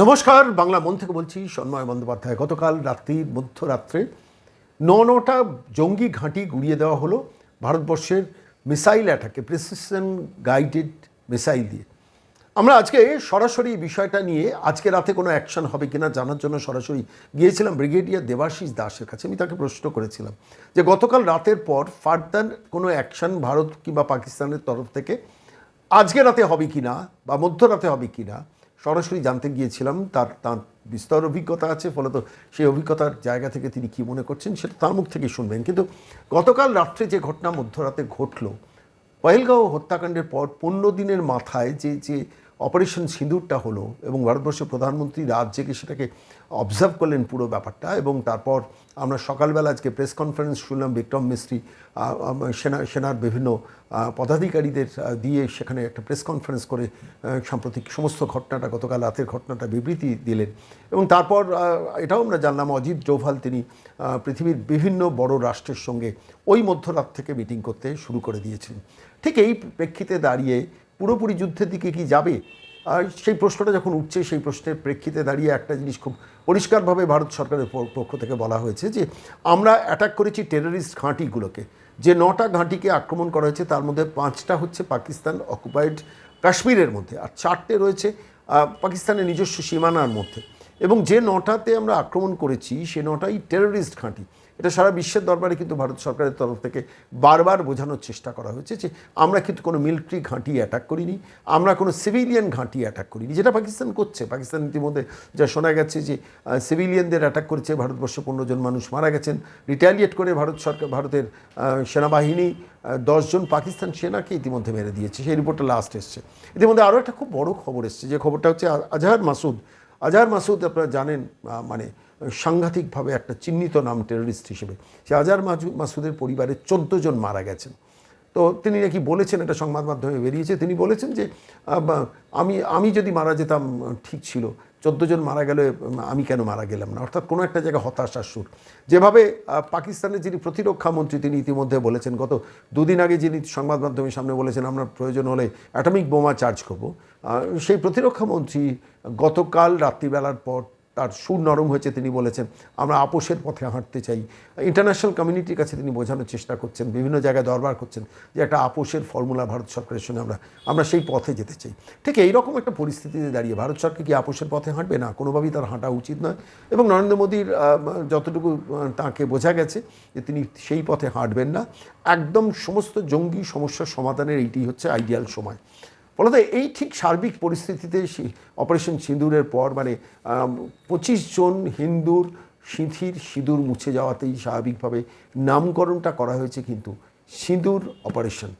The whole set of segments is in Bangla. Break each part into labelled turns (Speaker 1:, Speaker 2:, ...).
Speaker 1: নমস্কার, বাংলা মন থেকে বলছি সন্ময় বন্দ্যোপাধ্যায়। গতকাল রাত্রির মধ্যরাত্রে ন নটা জঙ্গি ঘাঁটি গুড়িয়ে দেওয়া হলো ভারতবর্ষের মিসাইল অ্যাটাকে, প্রিসিশন গাইডেড মিসাইল দিয়ে। আমরা আজকে সরাসরি বিষয়টা নিয়ে আজকে রাতে কোনো অ্যাকশন হবে কিনা জানার জন্য সরাসরি গিয়েছিলাম ব্রিগেডিয়ার দেবাশিস দাসের কাছে। আমি তাকে প্রশ্ন করেছিলাম যে গতকাল রাতের পর ফার্দার কোনো অ্যাকশন ভারত কিংবা পাকিস্তানের তরফ থেকে আজকে রাতে হবে কি না বা মধ্যরাতে হবে কি না সরাসরি জানতে গিয়েছিলাম তার তার বিস্তর অভিজ্ঞতা আছে, ফলত সেই অভিজ্ঞতার জায়গা থেকে তিনি কি মনে করছেন সেটা তার মুখ থেকে শুনবেন। কিন্তু গতকাল রাত্রে যে ঘটনা মধ্যরাতে ঘটল, পহেলগাঁও হত্যাকাণ্ডের পর পনেরো দিনের মাথায় যে যে অপারেশন সিঁদুরটা হলো এবং ভারতবর্ষের প্রধানমন্ত্রী রাত সেটাকে অবজার্ভ করলেন পুরো ব্যাপারটা এবং তারপর আমরা সকালবেলা আজকে প্রেস কনফারেন্স শুনলাম বিক্রম মিস্ত্রি সেনা, সেনার বিভিন্ন পদাধিকারীদের দিয়ে সেখানে একটা প্রেস কনফারেন্স করে সাম্প্রতিক সমস্ত ঘটনাটা, গতকাল রাতের ঘটনাটা বিবৃতি দিলেন এবং তারপর এটাও আমরা জানলাম অজিত ডোভাল তিনি পৃথিবীর বিভিন্ন বড় রাষ্ট্রের সঙ্গে ওই মধ্যরাত থেকে মিটিং করতে শুরু করে দিয়েছিলেন ঠিক এই প্রেক্ষিতে দাঁড়িয়ে পুরোপুরি যুদ্ধের দিকে কি যাবে? সেই প্রশ্নটা যখন উঠছে, সেই প্রশ্নের প্রেক্ষিতে দাঁড়িয়ে একটা জিনিস খুব পরিষ্কারভাবে ভারত সরকারের পক্ষ থেকে বলা হয়েছে যে, আমরা অ্যাটাক করেছি টেররিস্ট ঘাঁটিগুলোকে। যে নটা ঘাঁটিকে আক্রমণ করা হয়েছে, তার মধ্যে পাঁচটা হচ্ছে পাকিস্তান অকুপাইড কাশ্মীরের মধ্যে আর চারটে রয়েছে পাকিস্তানের নিজস্ব সীমানার মধ্যে। এবং যে নটাতে আমরা আক্রমণ করেছি, সে নটাই টেররিস্ট ঘাঁটি। এটা সারা বিশ্বের দরবারে কিন্তু ভারত সরকারের তরফ থেকে বারবার বোঝানোর চেষ্টা করা হয়েছে যে আমরা কিন্তু কোনো মিলিটারি ঘাঁটি অ্যাটাক করিনি, আমরা কোনো সিভিলিয়ান ঘাঁটি অ্যাটাক করিনি, যেটা পাকিস্তান করছে। পাকিস্তান ইতিমধ্যে যা শোনা গেছে যে সিভিলিয়ানদের অ্যাটাক করেছে, ভারতবর্ষে পনেরো জন মানুষ মারা গেছেন। রিটালিয়েট করে ভারত সরকার, ভারতের সেনাবাহিনী দশজন পাকিস্তান সেনাকে ইতিমধ্যে মেরে দিয়েছে। সেই রিপোর্টটা লাস্ট এসছে। ইতিমধ্যে আরও একটা খুব বড় খবর এসছে। যে খবরটা হচ্ছে আজহার মাসুদ। আজহার মাসুদ আপনারা জানেন মানে সাংঘাতিকভাবে একটা চিহ্নিত নাম টেররিস্ট হিসেবে। মাসু- মাসুদের পরিবারের চোদ্দ জন মারা গেছেন। তো তিনি নাকি বলেছেন, এটা সংবাদ মাধ্যমে বেরিয়েছে, তিনি বলেছেন যে আমি আমি যদি মারা যেতাম, ঠিক ছিল। চোদ্দ জন মারা গেলে, আমি কেন মারা গেলাম না? অর্থাৎ কোনো একটা জায়গায় হতাশার সুর। যেভাবে পাকিস্তানের যিনি প্রতিরক্ষা মন্ত্রী, তিনি ইতিমধ্যে বলেছেন, গত দুদিন আগে যিনি সংবাদ মাধ্যমের সামনে বলেছেন, আমরা প্রয়োজন হলে অ্যাটমিক বোমা চার্জ করব। সেই প্রতিরক্ষা মন্ত্রী গতকাল রাত্রিবেলার পর তার সুর নরম হয়েছে তিনি বলেছেন, আমরা আপোষের পথে হাঁটতে চাই। ইন্টারন্যাশনাল কমিউনিটির কাছে তিনি বোঝানোর চেষ্টা করছেন, বিভিন্ন জায়গায় দরবার করছেন যে একটা আপোষের ফর্মুলা ভারত সরকারের সঙ্গে আমরা আমরা সেই পথে যেতে চাই। ঠিক এইরকম একটা পরিস্থিতিতে দাঁড়িয়ে ভারত সরকার কি আপোষের পথে হাঁটবে? না, কোনোভাবেই তার হাঁটা উচিত নয়। এবং নরেন্দ্র মোদীর যতটুকু তাকে বোঝা গেছে যে তিনি সেই পথে হাঁটবেন না। একদম সমস্ত জঙ্গি সমস্যার সমাধানের এইটি হচ্ছে আইডিয়াল সময়। ফলত এই ঠিক সার্বিক পরিস্থিতিতে অপারেশন সিঁদুরের পর মানে পঁচিশ জন হিন্দুর সিঁথির সিঁদুর মুছে যাওয়াতেই স্বাভাবিকভাবে নামকরণটা করা হয়েছে কিন্তু সিঁদুর অপারেশন।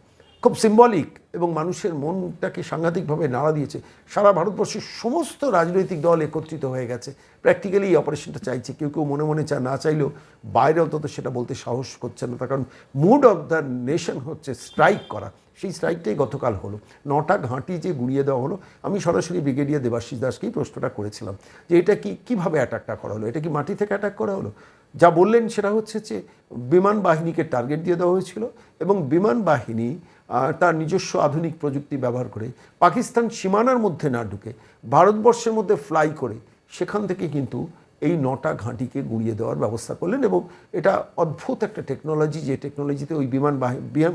Speaker 1: খুব সিম্বলিক এবং মানুষের মনটাকে সাংঘাতিকভাবে নাড়া দিয়েছে। সারা ভারতবর্ষের সমস্ত রাজনৈতিক দল একত্রিত হয়ে গেছে। প্র্যাকটিক্যালি এই অপারেশনটা চাইছে। কেউ কেউ মনে মনে চা, না চাইলেও বাইরে অন্তত সেটা বলতে সাহস করছে না। তার কারণ মুড অফ দ্য নেশন হচ্ছে স্ট্রাইক করা। সেই স্ট্রাইকটাই গতকাল হলো। নটা ঘাঁটি যে গুড়িয়ে দেওয়া হলো, আমি সরাসরি ব্রিগেডিয়ার দেবাশিস দাসকেই প্রশ্নটা করেছিলাম যে এটা কি, কীভাবে অ্যাটাকটা করা হলো? এটা কি মাটি থেকে অ্যাটাক করা হলো? যা বললেন সেটা হচ্ছে যে বিমান বাহিনীকে টার্গেট দিয়ে দেওয়া হয়েছিল এবং বিমান বাহিনী তার নিজস্ব আধুনিক প্রযুক্তি ব্যবহার করে পাকিস্তান সীমানার মধ্যে না ঢুকে, ভারতবর্ষের মধ্যে ফ্লাই করে, সেখান থেকে কিন্তু এই নটা ঘাঁটিকে গুড়িয়ে দেওয়ার ব্যবস্থা করলেন এবং এটা অদ্ভুত একটা টেকনোলজি যে টেকনোলজিতে ওই বিমান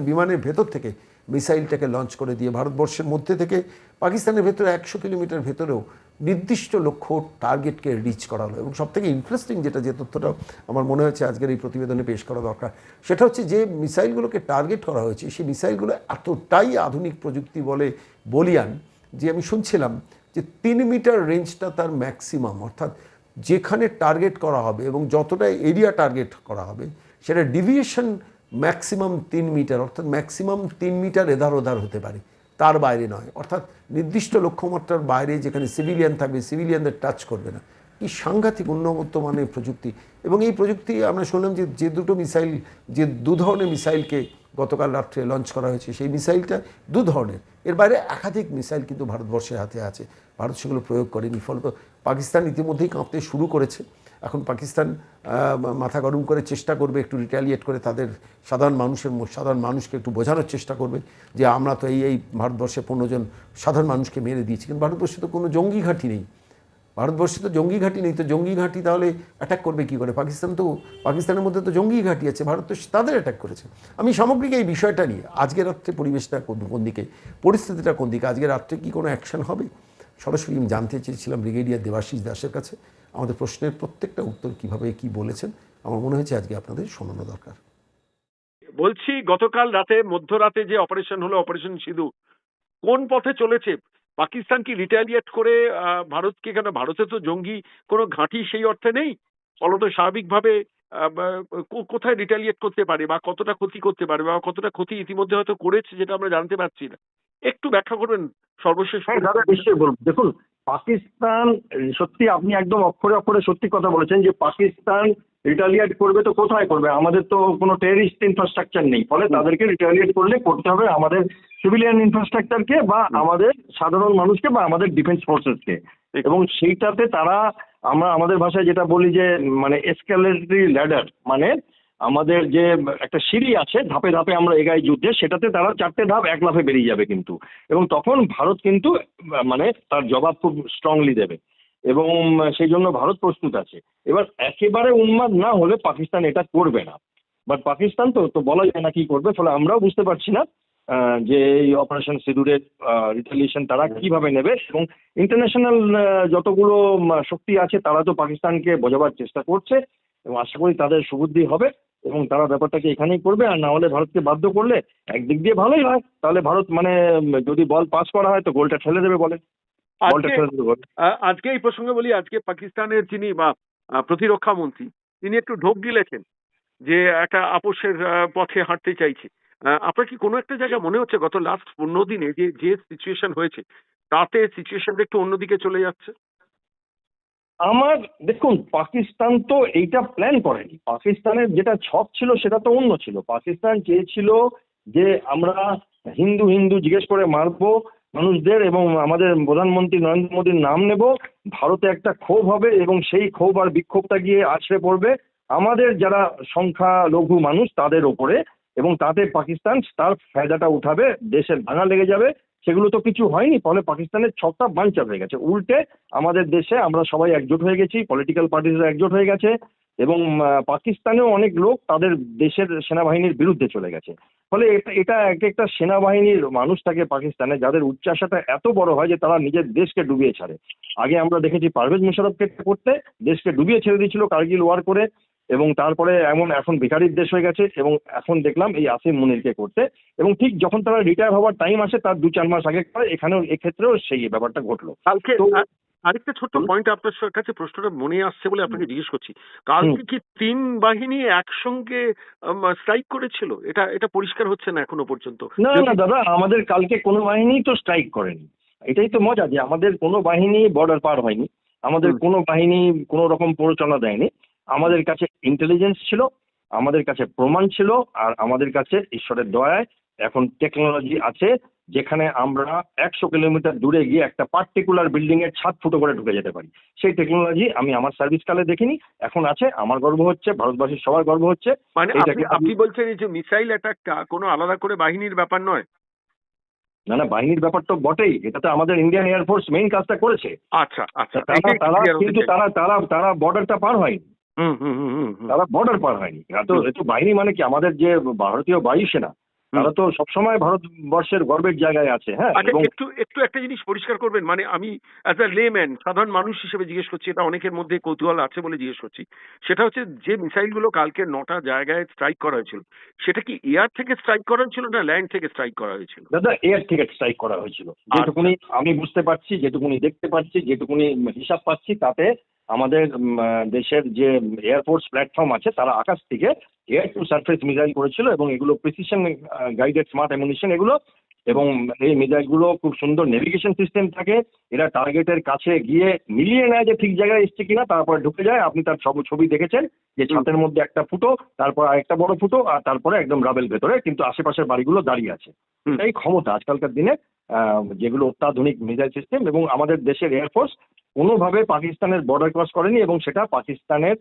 Speaker 1: বিমানের ভেতর থেকে মিসাইলটাকে লঞ্চ করে দিয়ে ভারতবর্ষের মধ্যে থেকে পাকিস্তানের ভেতরে একশো কিলোমিটার ভেতরেও নির্দিষ্ট লক্ষ্য টার্গেটকে রিচ করা হলো এবং সবথেকে ইন্টারেস্টিং যেটা যে তথ্যটা আমার মনে হয়েছে আজকের এই প্রতিবেদনে পেশ করা দরকার, সেটা হচ্ছে যে মিসাইলগুলোকে টার্গেট করা হয়েছে, সেই মিসাইলগুলো এতটাই আধুনিক প্রযুক্তি বলে বলিয়ান যে আমি শুনছিলাম যে তিন মিটার রেঞ্জটা তার ম্যাক্সিমাম অর্থাৎ যেখানে টার্গেট করা হবে এবং যতটা এরিয়া টার্গেট করা হবে, সেটা ডিভিয়েশন ম্যাক্সিমাম তিন মিটার অর্থাৎ ম্যাক্সিমাম তিন মিটার এধার ওধার হতে পারে। তার বাইরে নয়। অর্থাৎ নির্দিষ্ট লক্ষ্যমাত্রার বাইরে যেখানে সিভিলিয়ান থাকবে সিভিলিয়ানদের টাচ করবে না। কি সাংঘাতিক উন্নত মানের প্রযুক্তি? এবং এই প্রযুক্তি আমরা শুনলাম যে যে দুটো মিসাইল, যে দু ধরনের মিসাইলকে গতকাল রাত্রে লঞ্চ করা হয়েছে, সেই মিসাইলটা দু ধরনের। এর বাইরে একাধিক মিসাইল কিন্তু ভারতবর্ষের হাতে আছে। ভারত সেগুলো প্রয়োগ করেনি, ফলত পাকিস্তান ইতিমধ্যেই কাঁপতে শুরু করেছে। এখন পাকিস্তান মাথা গরম করে চেষ্টা করবে একটু রিটালিয়েট করে তাদের সাধারণ মানুষের সাধারণ মানুষকে একটু বোঝানোর চেষ্টা করবে যে, আমরা তো এই এই ভারতবর্ষে পনেরো জন সাধারণ মানুষকে মেরে দিয়েছি। কিন্তু ভারতবর্ষে তো কোনো জঙ্গি ঘাঁটি নেই। ভারতবর্ষে তো জঙ্গি ঘাঁটি নেই, তো জঙ্গি ঘাঁটি তাহলে অ্যাটাক করবে কি করে? পাকিস্তান তো, পাকিস্তানের মধ্যে তো জঙ্গি ঘাঁটি আছে, ভারত তো তাদের অ্যাটাক করেছে। আমি সামগ্রিক এই বিষয়টা নিয়ে আজকের রাত্রে পরিবেশটা কোন দিকে, পরিস্থিতিটা কোন দিকে আজকের রাত্রে কি কোনো অ্যাকশন হবে? সরাসরি আমি জানতে চেয়েছিলাম ব্রিগেডিয়ার দেবাশিস দাসের কাছে। আমাদের প্রশ্নের প্রত্যেকটা উত্তর কীভাবে কি বলেছেন, আমার মনে হয়েছে আজকে আপনাদের শোনানো দরকার।
Speaker 2: বলছি, গতকাল রাতে, মধ্যরাতে যে অপারেশন হলো অপারেশন সিধু কোন পথে চলেছে? পাকিস্তান কি রিটালিয়েট করে ভারতকে কেন? ভারতে তো জঙ্গি কোনো ঘাঁটি সেই অর্থে নেই। ফলত স্বাভাবিকভাবে কোথায় রিটালিয়েট করতে পারে বা কতটা ক্ষতি করতে পারে বা কতটা ক্ষতি ইতিমধ্যে হয়তো করেছে যেটা আমরা জানতে পারছি না। একটু ব্যাখ্যা করবেন সর্বশেষ
Speaker 3: হ্যাঁ দাদা, নিশ্চয়ই বলব দেখুন, পাকিস্তান, সত্যি আপনি একদম অক্ষরে অক্ষরে সত্যি কথা বলেছেন যে পাকিস্তান রিটালিয়েট করবে তো কোথায় করবে? আমাদের তো কোনো টেরিস্ট ইনফ্রাস্ট্রাকচার নেই। ফলে তাদেরকে রিটালিয়েট করলে করতে হবে আমাদের সিভিলিয়ান ইনফ্রাস্ট্রাকচারকে বা আমাদের সাধারণ মানুষকে বা আমাদের ডিফেন্স ফোর্সেসকে এবং সেইটাতে তারা আমরা আমাদের ভাষায় যেটা বলি যে মানে এসকালেটরি ল্যাডার মানে আমাদের যে একটা সিঁড়ি আছে ধাপে ধাপে আমরা এগাই যুদ্ধে সেটাতে তারা চারটে ধাপ এক লাফে বেরিয়ে যাবে কিন্তু। এবং তখন ভারত কিন্তু মানে তার জবাব খুব স্ট্রংলি দেবে। এবং সেই জন্য ভারত প্রস্তুত আছে। এবার একেবারে উন্মাদ না হলে পাকিস্তান এটা করবে না। বাট পাকিস্তান তো তো বলা যায় না কি করবে ফলে আমরাও বুঝতে পারছি না যে এই অপারেশন সিঁদুরের রিটালিয়েশন তারা কীভাবে নেবে এবং ইন্টারন্যাশনাল যতগুলো শক্তি আছে তারা তো পাকিস্তানকে বোঝাবার চেষ্টা করছে এবং আশা করি তাদের সুবুদ্ধি হবে এবং তারা ব্যাপারটাকে এখানেই করবে। আর না হলে ভারতকে বাধ্য করলে একদিক দিয়ে ভালোই হয়। তাহলে ভারত মানে যদি বল পাস করা হয় তো গোলটা ঠেলে দেবে বলে।
Speaker 2: আজকে এই প্রসঙ্গে বলি আজকে পাকিস্তানের যিনি বা প্রতিরক্ষা মন্ত্রী তিনি একটু ঢোক গিলেছেন যে একটা আপোষের পথে হাঁটতে চাইছে। আপনার কি কোনো একটা জায়গা মনে হচ্ছে গত লাস্ট পনেরো দিনে যে যে সিচুয়েশন হয়েছে তাতে সিচুয়েশনটা একটু অন্যদিকে চলে যাচ্ছে?
Speaker 3: আমার দেখুন পাকিস্তান তো এইটা প্ল্যান করেনি। পাকিস্তানের যেটা ছক ছিল সেটা তো অন্য ছিল। পাকিস্তান চেয়েছিল যে আমরা হিন্দু হিন্দু জিজ্ঞেস করে মারবো মানুষদের এবং আমাদের প্রধানমন্ত্রী নরেন্দ্র মোদীর নাম নেব, ভারতে একটা ক্ষোভ হবে এবং সেই ক্ষোভ আর বিক্ষোভটা গিয়ে আছড়ে পড়বে। আমাদের যারা সংখ্যা লঘু মানুষ তাদের ওপরে এবং তাতে পাকিস্তান তার ফায়দাটা উঠাবে, দেশের ভাঙা লেগে যাবে। সেগুলো তো কিছু হয়নি, ফলে পাকিস্তানের ছকটা বাঞ্চার হয়ে গেছে। উল্টে আমাদের দেশে আমরা সবাই একজোট হয়ে গেছি পলিটিক্যাল পার্টিরা একজোট হয়ে গেছে এবং পাকিস্তানেও অনেক লোক তাদের দেশের সেনাবাহিনীর বিরুদ্ধে চলে গেছে। ফলে এটা এটা এক একটা সেনাবাহিনীর মানুষ থাকে পাকিস্তানে যাদের উচ্চাশাটা এত বড় হয় যে তারা নিজের দেশকে ডুবিয়ে ছাড়ে। আগে আমরা দেখেছি পারভেজ মুশারফকে করতে দেশকে ডুবিয়ে ছেড়ে দিয়েছিল কার্গিল ওয়ার করে এবং তারপরে এমন এখন বেকারির দেশ হয়ে গেছে এবং এখন দেখলাম এই আসিম মুনিরকে করতে এবং ঠিক যখন তারা রিটায়ার হওয়ার টাইম আসে তার দু চার মাস আগে করে এখানেও এক্ষেত্রেও সেই ব্যাপারটা ঘটলো।
Speaker 2: কালকে আরেকটা ছোট্ট। পয়েন্ট আপনার কাছে প্রশ্নটা মনে আসছে বলে আপনাকে জিজ্ঞেস করছি। কালকে কি তিন বাহিনী একসঙ্গে স্ট্রাইক করেছিল? এটা এটা পরিষ্কার হচ্ছে না এখনও পর্যন্ত?
Speaker 3: না না দাদা আমাদের কালকে কোনো বাহিনী তো স্ট্রাইক করেনি। এটাই তো মজা যে আমাদের কোনো বাহিনী বর্ডার পার হয়নি। আমাদের। কোনো বাহিনী কোনো রকম প্ররোচনা দেয়নি। আমাদের কাছে ইন্টেলিজেন্স ছিল আমাদের কাছে প্রমাণ ছিল আর আমাদের কাছে ঈশ্বরের দয়ায় এখন টেকনোলজি আছে। যেখানে আমরা একশো কিলোমিটার দূরে গিয়ে একটা পার্টিকুলার বিল্ডিং এর ছাদ ফুটো করে ঢুকে যেতে পারি। সেই টেকনোলজি আমি আমার সার্ভিস কালে দেখিনি এখন আছে আমার গর্ব হচ্ছে ভারতবাসীর সবার গর্ব হচ্ছে
Speaker 2: মানে আপনি বলছেন এই যে মিসাইল অ্যাটাকটা কোনো আলাদা করে বাহিনীর ব্যাপার নয়?
Speaker 3: না না বাহিনীর ব্যাপার তো বটেই এটা তো আমাদের ইন্ডিয়ান এয়ারফোর্স মেইন কাজটা করেছে।
Speaker 2: আচ্ছা আচ্ছা
Speaker 3: তারা তারা কিন্তু তারা তারা তারা বর্ডারটা পার হয়নি।
Speaker 2: হুম হুম হুম হুম হুম।
Speaker 3: তারা বর্ডার পার হয়নি। এত বাহিনী মানে কি আমাদের যে ভারতীয় বায়ুসেনা তারা তো সবসময় ভারতবর্ষের গর্বের জায়গায় আছে হ্যাঁ?
Speaker 2: আচ্ছা একটু একটু একটা জিনিস পরিষ্কার করবেন মানে আমি অ্যাজ আ লেম্যান সাধারণ মানুষ হিসেবে জিজ্ঞেস করছি এটা অনেকের মধ্যে কৌতূহল আছে বলে জিজ্ঞেস করছি সেটা হচ্ছে যে মিসাইলগুলো কালকে নটা জায়গায় স্ট্রাইক করা হয়েছিল সেটা কি এয়ার থেকে স্ট্রাইক করা হয়েছিল না ল্যান্ড থেকে স্ট্রাইক করা হয়েছিল?
Speaker 3: দাদা এয়ার থেকে স্ট্রাইক করা হয়েছিল। যেটুকুনি আমি বুঝতে পারছি যেটুকুনি দেখতে পাচ্ছি যেটুকুনি হিসাব পাচ্ছি তাতে আমাদের দেশের যে এয়ারফোর্স প্ল্যাটফর্ম আছে তারা আকাশ থেকে এয়ার টু সারফেস মিসাইল করেছিল এবং এগুলো প্রিসিশন গাইডেড স্মার্ট অ্যামুনিশন এগুলো এবং এই মিসাইলগুলো খুব সুন্দর নেভিগেশন সিস্টেম থাকে। এরা টার্গেটের কাছে গিয়ে মিলিয়ে নেয় যে ঠিক জায়গায় এসছে কিনা তারপরে ঢুকে যায়। আপনি তার সব ছবি দেখেছেন যে ছাতের মধ্যে একটা ফুটো তারপর আরেকটা বড় ফুটো আর তারপরে একদম রাবেল ভেতরে কিন্তু আশেপাশের বাড়িগুলো দাঁড়িয়ে আছে। এটাই ক্ষমতা আজকালকার দিনে যেগুলো অত্যাধুনিক মিসাইল সিস্টেম এবং আমাদের দেশের এয়ারফোর্স কোনোভাবে পাকিস্তানের বর্ডার ক্রস করেনি এবং সেটা পাকিস্তানের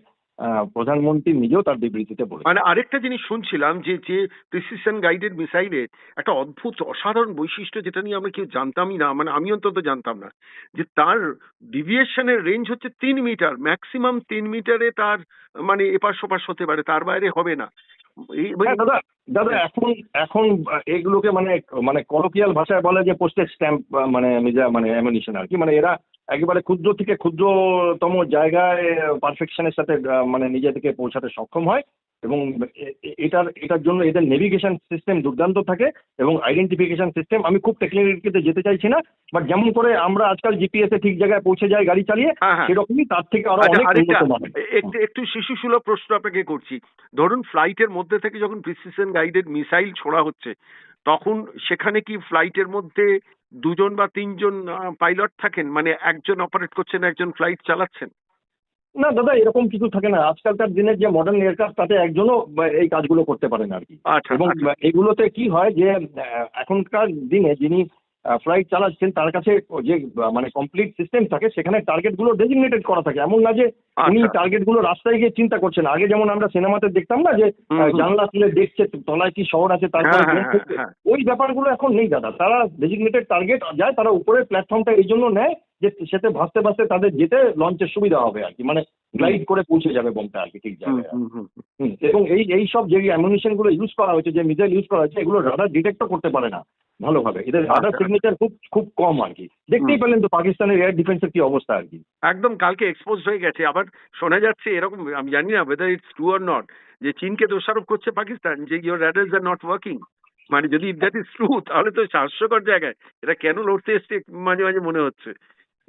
Speaker 3: প্রধানমন্ত্রী নিজেও তার বিবৃতিতে বলেছেন।
Speaker 2: মানে আরেকটা জিনিস শুনছিলাম যে যে প্রিসিশন গাইডেড মিসাইলের একটা অদ্ভুত, অসাধারণ বৈশিষ্ট্য যেটা নিয়ে আমরা কেউ জানতামই না মানে আমি অন্তত জানতাম না, যে তার ডিভিয়েশনের রেঞ্জ হচ্ছে তিন মিটার ম্যাক্সিমাম তিন মিটারে তার মানে এপাশ ওপাশ হতে পারে, তার বাইরে হবে না।
Speaker 3: দাদা দাদা এখন এখন এগুলোকে মানে মানে কলোকিয়াল ভাষায় বলে যে পোস্টেজ স্ট্যাম্প মানে মিজা মানে অ্যামিনিশন আর কি। মানে এরা একেবারে ক্ষুদ্র থেকে ক্ষুদ্রতম জায়গায় পারফেকশনের সাথে মানে নিজে থেকে পৌঁছাতে সক্ষম হয়। এবং এটার এটার জন্য এদের নেভিগেশন সিস্টেম দুর্দান্ত থাকে এবং আইডেন্টিফিকেশন সিস্টেম আমি খুব টেকনিক্যালিটিতে যেতে চাইছি না বাট যেমন করে আমরা আজকাল জিপিএস এ ঠিক জায়গায় পৌঁছে যাই গাড়ি চালিয়ে
Speaker 2: হ্যাঁ হ্যাঁ।
Speaker 3: সেরকমই তার থেকে আরও
Speaker 2: আচ্ছা
Speaker 3: অনেক
Speaker 2: একটু শিশু সুলভ প্রশ্ন আপনাকে করছি। ধরুন ফ্লাইটের মধ্যে থেকে যখন প্রিসিশন গাইডেড মিসাইল ছোড়া হচ্ছে তখন সেখানে কি ফ্লাইটের মধ্যে দুজন বা তিনজন পাইলট থাকেন? মানে একজন অপারেট করছেন একজন ফ্লাইট চালাচ্ছেন?
Speaker 3: না দাদা এরকম কিছু থাকে না আজকালকার দিনের যে মডার্ন এয়ারক্রাফট তাতে একজনও এই কাজগুলো করতে পারে না আর কি
Speaker 2: আচ্ছা
Speaker 3: এবং
Speaker 2: আচ্ছা।
Speaker 3: এগুলোতে কি হয় যে এখনকার দিনে যিনি ফ্লাইট চালাচ্ছেন তার কাছে যে মানে কমপ্লিট সিস্টেম থাকে সেখানে টার্গেটগুলো ডেজিগনেটেড করা থাকে এমন না যে উনি
Speaker 2: আচ্ছা।
Speaker 3: টার্গেটগুলো রাস্তায় গিয়ে চিন্তা করছেন আগে যেমন আমরা সিনেমাতে দেখতাম না যে। জানলা তুলে দেখছে তলায় কি শহর আছে তারপরে
Speaker 2: হ্যাঁ, হ্যাঁ। হ্যাঁ।
Speaker 3: ওই ব্যাপারগুলো এখন নেই দাদা তারা ডেজিগনেটেড টার্গেট যায় তারা উপরে প্ল্যাটফর্মটা এই জন্য নেয় যে সেতে ভাসতে ভাসতে তাদের যেতে লঞ্চের সুবিধা হবে আর কি। মানে গ্লাইড করে পৌঁছে যাবে বোমটা আর কি ঠিক জায়গায়। এবং এই এই সব যে অ্যামুনিশনগুলো ইউজ করা হয়েছে যে মিসাইল ইউজ করা হয়েছে এগুলো রাডার ডিটেক্টও করতে পারে না ভালোভাবে। এদের রাডার
Speaker 2: আচ্ছা।
Speaker 3: সিগনেচার খুব খুব কম আর কি। দেখতেই পেলেন তো পাকিস্তানের এয়ার ডিফেন্সের কি অবস্থা আর কি।
Speaker 2: একদম কালকে এক্সপোজ হয়ে গেছে। আবার শোনা যাচ্ছে এরকম আমি জানি না whether it's true or not যে চীনকে দোষারোপ করছে পাকিস্তান যে your radars are not working মানে যদি দ্যাট ইজ ট্রু তাহলে তো হাস্যকর জায়গায়। এটা কেন লড়তে এসছে মাঝে মাঝে মনে হচ্ছে।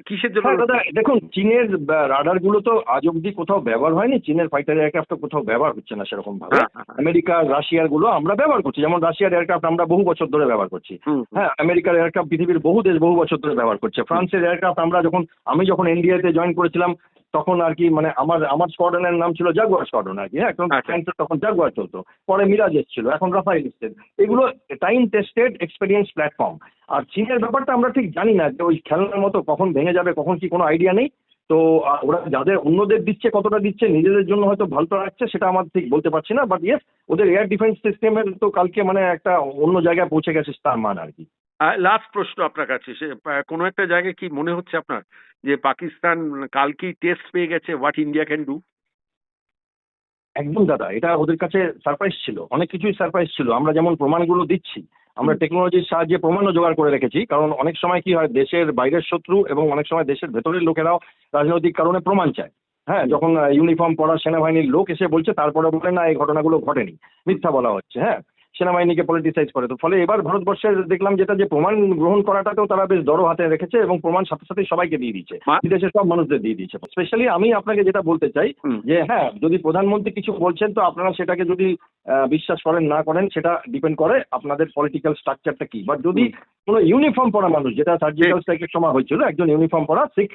Speaker 2: কিসের জন্য
Speaker 3: দাদা দেখুন চীনের রাডারগুলো তো আজ অব্দি কোথাও ব্যবহার হয়নি চীনের ফাইটার এয়ারক্রাফট তো কোথাও ব্যবহার হচ্ছে না সেরকম ভাবে
Speaker 2: হ্যাঁ, হ্যাঁ, হ্যাঁ।
Speaker 3: আমেরিকা রাশিয়ারগুলো আমরা ব্যবহার করছি যেমন রাশিয়ার এয়ারক্রাফট আমরা বহু বছর ধরে ব্যবহার করছি। হ্যাঁ আমেরিকার এয়ারক্রাফট পৃথিবীর বহু দেশ বহু বছর ধরে ব্যবহার করছে ফ্রান্সের এয়ারক্রাফট আমরা যখন আমি যখন এনডিএতে জয়েন করেছিলাম তখন আর কি মানে আমার আমার স্কোয়াড্রনের নাম ছিল জাগুয়ার স্কোয়াড্রন আর কি হ্যাঁ? কারণ
Speaker 2: আচ্ছা।
Speaker 3: তখন জাগুয়ার চলতো। পরে মিরাজ এসেছিল এখন রাফাইল এসছে এগুলো টাইম টেস্টেড এক্সপিরিয়েন্স প্ল্যাটফর্ম আর চীনের ব্যাপারটা আমরা ঠিক জানি না যে ওই খেলনার মতো কখন ভেঙে যাবে কখন কি কোনো আইডিয়া নেই। তো ওরা যাদের অন্যদের দিচ্ছে কতটা দিচ্ছে নিজেদের জন্য হয়তো ভালো রাখছে সেটা আমার ঠিক বলতে পারছি না। বাট ইয়েস ওদের এয়ার ডিফেন্স সিস্টেমের তো কালকে মানে একটা অন্য জায়গায় পৌঁছে গেছে তার মান আর কি।
Speaker 2: লাস্ট প্রশ্ন আপনার কাছে সে কোনো একটা জায়গায় কি মনে হচ্ছে আপনার যে পাকিস্তান কালকেই টেস্ট পেয়ে গেছে হোয়াট ইন্ডিয়া ক্যান ডু
Speaker 3: একদম দাদা এটা ওদের কাছে সারপ্রাইজ ছিল অনেক কিছুই সারপ্রাইজ ছিল। আমরা যেমন প্রমাণগুলো দিচ্ছি আমরা টেকনোলজির সাহায্যে প্রমাণও জোগাড় করে রেখেছি কারণ অনেক সময় কি হয় দেশের বাইরের শত্রু এবং অনেক সময় দেশের ভেতরের লোকেরাও রাজনৈতিক কারণে প্রমাণ চায়। হ্যাঁ যখন ইউনিফর্ম পরা সেনাবাহিনীর লোক এসে বলছে তারপরে বলে না এই ঘটনাগুলো ঘটেনি। মিথ্যা বলা হচ্ছে হ্যাঁ। সেনাবাহিনীকে পলিটিসাইজ করে। তো ফলে এবার ভারতবর্ষের দেখলাম যেটা যে প্রমাণ গ্রহণ করাটাতেও তারা বেশ দরো হাতে রেখেছে এবং প্রমাণ সাথে সাথে সবাইকে দিয়ে দিচ্ছে বিদেশের সব মানুষদের দিয়ে দিচ্ছে স্পেশালি আমি আপনাকে যেটা বলতে চাই যে হ্যাঁ যদি প্রধানমন্ত্রী কিছু বলছেন তো আপনারা সেটাকে যদি বিশ্বাস করেন না করেন সেটা ডিপেন্ড করে আপনাদের পলিটিক্যাল স্ট্রাকচারটা কি। বাট যদি কোনো ইউনিফর্ম পরা মানুষ যেটা সার্জিক্যাল স্ট্রাইকের সময় হয়েছিল একজন ইউনিফর্ম পরা শিখ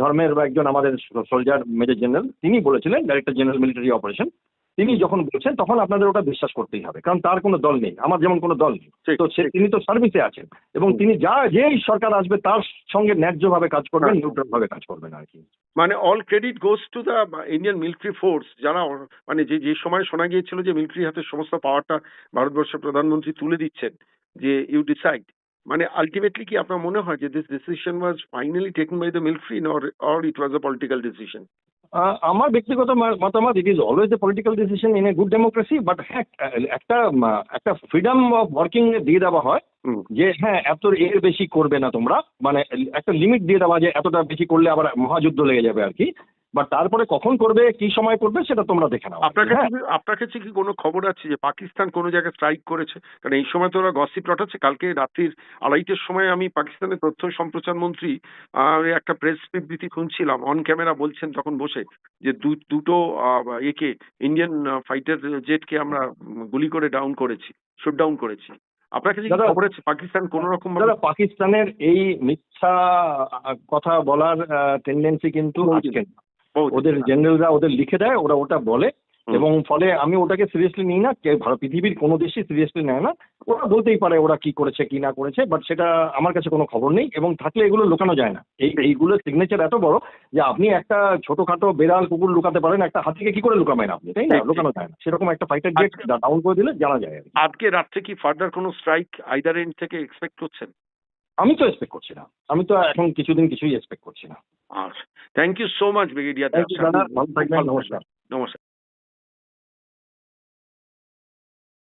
Speaker 3: ধর্মের বা একজন আমাদের সোলজার মেজর জেনারেল তিনি বলেছিলেন ডাইরেক্টর জেনারেল মিলিটারি অপারেশন তিনি যখন বলছেন তখন আপনাদের ওটা বিশ্বাস করতেই হবে। কারণ তার কোনো দল নেই আমার যেমন কোনো দল নেই। তো সে তিনি তো সার্ভিসে আছেন এবং তিনি যা যেই সরকার আসবে তার সঙ্গে ন্যায্যভাবে কাজ করবেন
Speaker 2: হ্যাঁ।
Speaker 3: নিউট্রাল ভাবে কাজ করবেন আর কি।
Speaker 2: মানে all credit goes to the Indian military force যারা মানে যে যে সময় শোনা গিয়েছিল যে মিলিটারি হাতে সমস্ত পাওয়ারটা ভারতবর্ষের প্রধানমন্ত্রী তুলে দিচ্ছেন যে ইউ ডিসাইড মানে আলটিমেটলি কি আপনার মনে হয় যে this decision was finally taken by the military or or it was a political decision
Speaker 3: আমার ব্যক্তিগত মতামত it is always a political decision in a good democracy but হ্যাঁ একটা একটা ফ্রিডম অফ ওয়ার্কিং দিয়ে দেওয়া হয় যে হ্যাঁ এত এর বেশি করবে না তোমরা। মানে একটা লিমিট দিয়ে দেওয়া যে এতটা বেশি করলে আবার মহাযুদ্ধ লেগে যাবে আর কি। বাট তারপরে কখন করবে কি সময় করবে সেটা তোমরা দেখে নাও।
Speaker 2: আপনার কাছে
Speaker 3: হ্যাঁ।
Speaker 2: আপনার কাছে কি কোনো খবর আছে যে পাকিস্তান কোনো জায়গায় স্ট্রাইক করেছে? কারণ এই সময় তো ওরা গসিপ রটাচ্ছে। কালকে রাত্রির আড়াইটের সময় আমি পাকিস্তানের তথ্য সম্প্রচার মন্ত্রী একটা প্রেস বিবৃতি শুনছিলাম অন ক্যামেরা বলছেন তখন বসে যে দু- দুটো একে ইন্ডিয়ান ফাইটার জেটকে আমরা গুলি করে ডাউন করেছি শুট ডাউন করেছি। আপনার কাছে খবর আছে? পাকিস্তান কোন রকম
Speaker 3: দাদা পাকিস্তানের এই মিথ্যা কথা বলার টেন্ডেন্সি কিন্তু আজকে না। ওদের জেনারেলরা ওদের লিখে দেয় ওরা ওটা বলে এবং ফলে আমি ওটাকে সিরিয়াসলি নিই না পৃথিবীর কোনো দেশই সিরিয়াসলি নেয় না। ওরা বলতেই পারে ওরা কি করেছে কি না করেছে বাট সেটা আমার কাছে কোনো খবর নেই এবং থাকলে এগুলো লুকানো যায় না। এই এইগুলোর সিগনেচার এত বড় যে আপনি একটা ছোটখাটো বেড়াল কুকুর লুকাতে পারেন একটা হাতিকে কি করে লুকাবেন আপনি তাই না। লুকানো যায় না। সেরকম একটা ফাইটার জেট। ডাউন করে দিলে জানা যায়
Speaker 2: আজকে রাত্রে কি ফার্দার কোনো স্ট্রাইক আইদার এন্ড থেকে এক্সপেক্ট করছেন?
Speaker 3: আমি তো এক্সপেক্ট করছি না। আমি তো এখন কিছুদিন কিছুই এক্সপেক্ট করছি না।
Speaker 2: আচ্ছা। Thank you so much brigadier
Speaker 3: thank you দাদা ভালো থাকবেন। নমস্কার।
Speaker 2: নমস্কার।